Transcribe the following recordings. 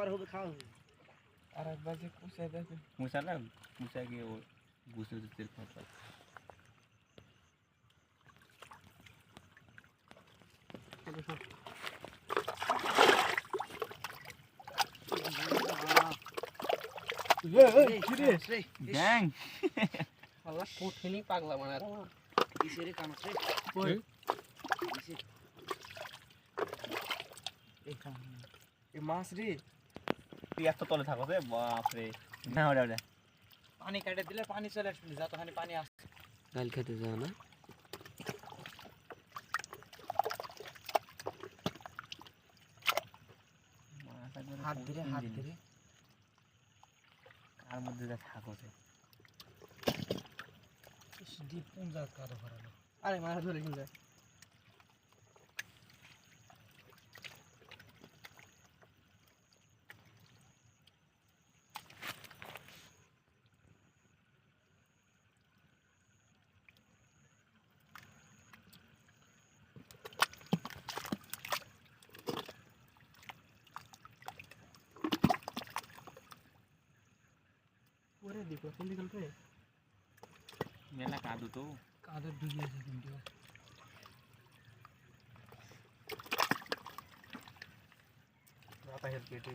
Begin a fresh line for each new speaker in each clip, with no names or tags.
খাওয়ার হবে খাওয়া হবে।
আর একবার যে কুচাই দেখে।
মুসালা মুসা গিয়ে ও গ্যাং
আল্লাহ কঠিনই পাগলা মানে
কিসেরে
এ মাছ রে।
তুই এত তলে থাকো রে বাপরে। না ওটা ওটা
পানি কাটে দিলে পানি চলে আসবে যতখানি পানি আসে
গাল খেতে যাও না?
হাত ধরে হাত ধরে।
কার মধ্যে যা থাকো রে।
ডিপ পুঞ্জা কারও আরে মাছ ধরে কিন্তু देखो तुम निकल
रहे मेरा कादू
तो? कादू भी है वीडियो आता है बेटे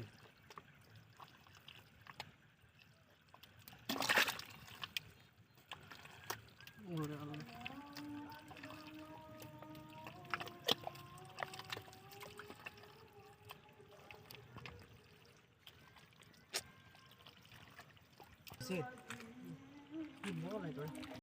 这你摸来那